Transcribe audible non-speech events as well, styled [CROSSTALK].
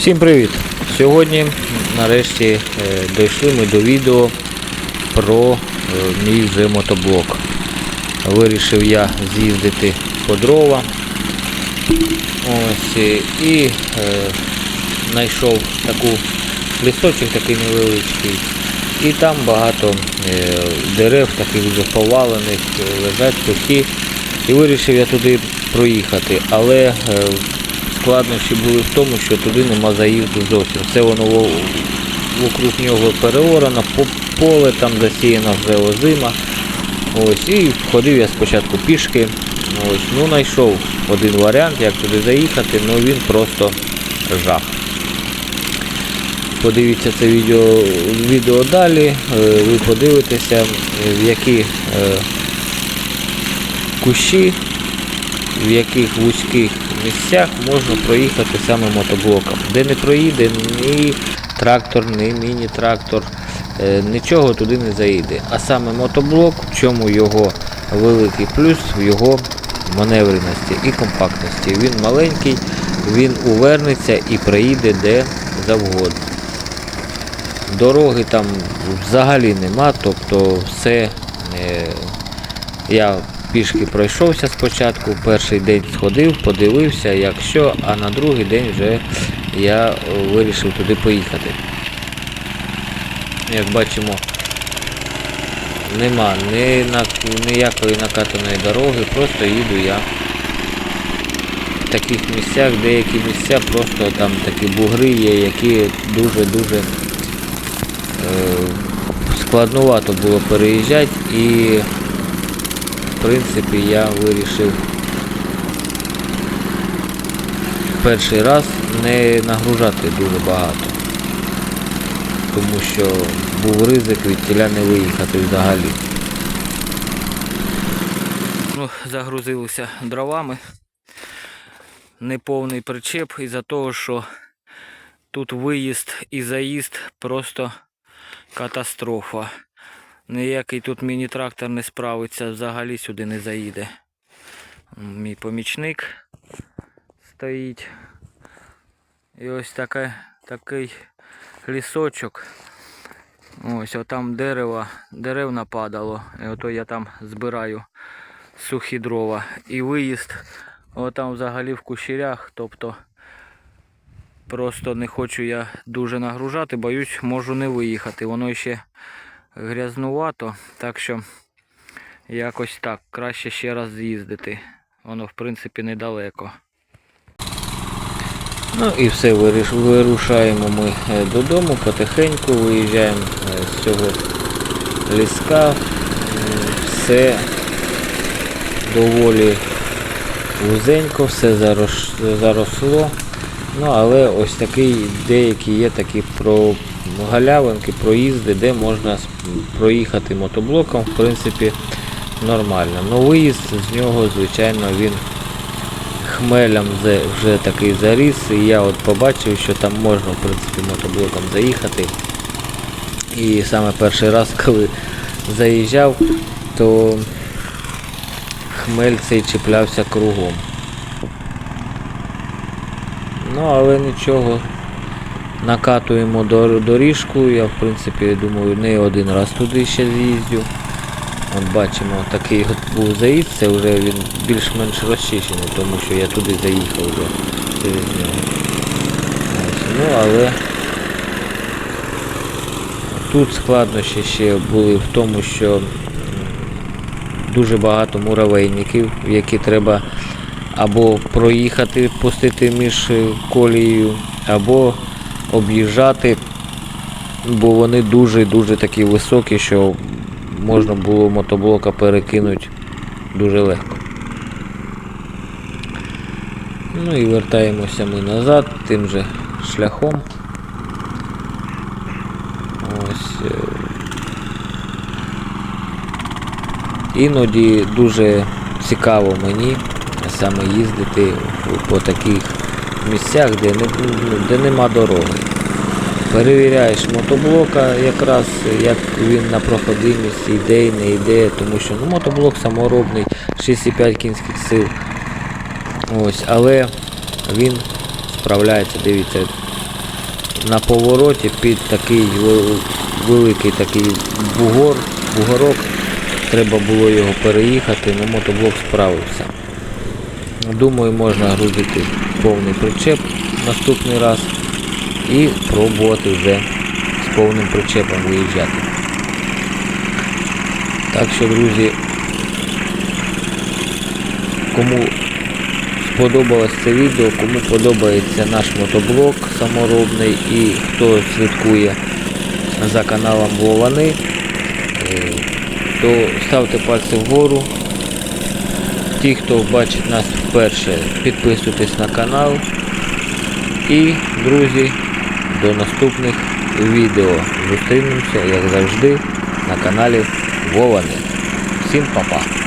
Всім привіт! Сьогодні нарешті е, дійшли ми до відео про е, мій вже мотоблок. Вирішив я з'їздити по дрова. Ось, е, і е, знайшов таку лісочок такий невеличкий. І там багато е, дерев, таких вже повалених, е, лежать сухі. І вирішив я туди проїхати. Але е, складнощі були в тому, що туди нема заїзду зовсім. Все воно во- вокруг нього переорано, поле там засіяно вже озима. Ось, і ходив я спочатку пішки. Ось, ну знайшов один варіант, як туди заїхати, але він просто жах. Подивіться це відео, відео далі, е, ви подивитеся, в які е, кущі, в яких вузьких місцях можна проїхати саме мотоблоком. Де не проїде ні трактор, ні міні-трактор, е, нічого туди не заїде. А саме мотоблок, в чому його великий плюс, в його маневреності і компактності. Він маленький, він увернеться і приїде де завгодно. Дороги там взагалі нема, тобто все е, я пішки пройшовся спочатку, перший день сходив, подивився, як що, а на другий день вже я е, вирішив туди поїхати. Як бачимо, нема ні на, ніякої накатаної дороги, просто їду я. В таких місцях, деякі місця просто там такі бугри є, які дуже-дуже е, складнувато було переїжджати і принципі я вирішив перший раз не нагружати дуже багато. Тому що був ризик від тіля не виїхати взагалі. Ну, загрузилися дровами. Неповний причеп із-за того, що тут виїзд і заїзд просто катастрофа. Ніякий тут міні-трактор не справиться, взагалі сюди не заїде. Мій помічник стоїть. І ось таке, такий лісочок. Ось отам дерево, дерев нападало. І ото я там збираю сухі дрова. І виїзд отам взагалі в кущерях. Тобто просто не хочу я дуже нагружати, боюсь, можу не виїхати. Воно ще грязнувато, так що якось так. Краще ще раз з'їздити. Воно в принципі недалеко. Ну і все, вирушаємо ми е, додому потихеньку, виїжджаємо е, з цього ліска. Все доволі вузенько, все заросло. Ну, але ось такий, деякі є такі про галявинки, проїзди, де можна проїхати мотоблоком, в принципі, нормально. Ну виїзд з нього, звичайно, він хмелем вже, вже такий заріс. І я от побачив, що там можна в принципі мотоблоком заїхати. І саме перший раз, [LAUGHS] коли заїжджав, то хмель цей чіплявся кругом. Ну, але нічого. Накатуємо доріжку. Я в принципі думаю не один раз туди ще з'їздю. От бачимо, такий був заїзд, це вже він більш-менш розчищений, тому що я туди заїхав вже через нього. Ну але тут складнощі ще були в тому, що дуже багато муравейників, які треба або проїхати, пустити між колією, або об'їжджати, бо вони дуже-дуже такі високі, що можна було мотоблока перекинути дуже легко. Ну і вертаємося ми назад тим же шляхом. Ось. е, Іноді дуже цікаво мені саме їздити по таких місцях, де, не, ну, де нема дороги. Перевіряєш мотоблока якраз, як він на проходимість йде і не йде, тому що ну, мотоблок саморобний, 6,5 кінських сил. Ось, але він справляється, дивіться, на повороті під такий великий такий бугор, бугорок. Треба було його переїхати, але мотоблок справився. Думаю, можна грузити повний причеп наступний раз і пробувати вже з повним причепом виїжджати. Так що, друзі, кому сподобалось це відео, кому подобається наш мотоблок саморобний і хто слідкує за каналом Вовани, е, то ставте пальці вгору. Ті, хто бачить нас вперше, підписуйтесь на канал. І, друзі, до наступних відео. Зустрінемося, як завжди, на каналі Вовани. Всім па-па!